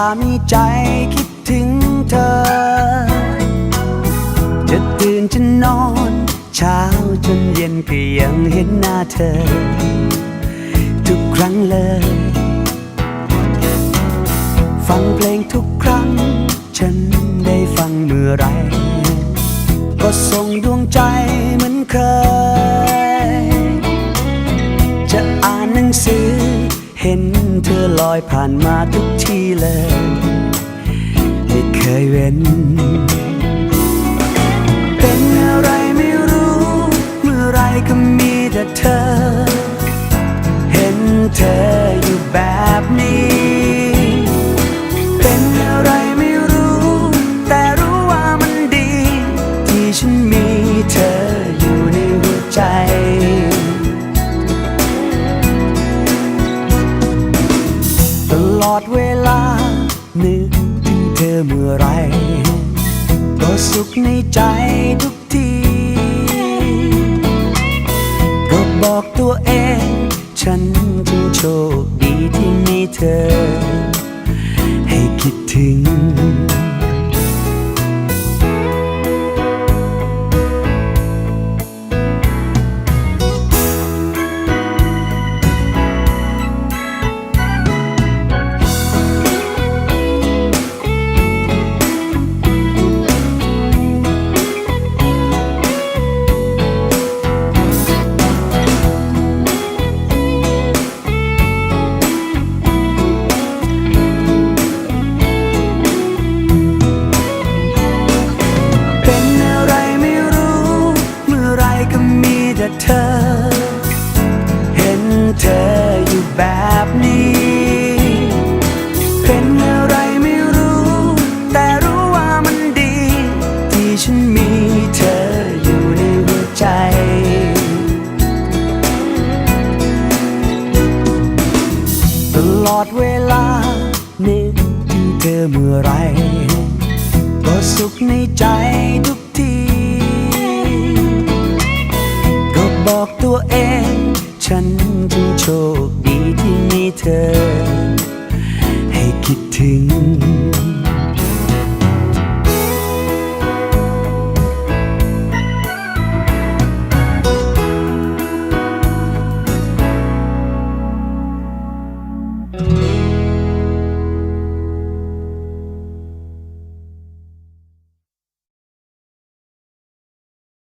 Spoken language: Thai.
ามีใจคิดถึงเธอ จะตื่นจะนอน เช้าจนเย็นก็ยังเห็นหน้าเธอ ทุกครั้งเลย ฟังเพลงทุกครั้ง ฉันได้ฟังเมื่อไร ก็ส่งดวงใจเหมือนเคย จะอ่านหนังสือ เห็นเธอลอยผ่านมาทุกทีเลย ไม่เคยเว้น เป็นอะไรไม่รู้ เมื่อไรก็มีแต่เธอ เห็นเธอ อเมื่อไรก็สุขในใจทุกที ก็บอกตัวเอง ฉันจึงโชคดีที่มีเธอ ให้คิดถึง เธออยู่แบบนี้ เป็นอะไรไม่รู้ แต่รู้ว่ามันดี ที่ฉันมีเธออยู่ในหัวใจ ตลอดเวลานึกถึงเธอเมื่อไร ก็สุขในใจทุกทีก็บอกตัวเองฉัน ธอ ให้คิดถึง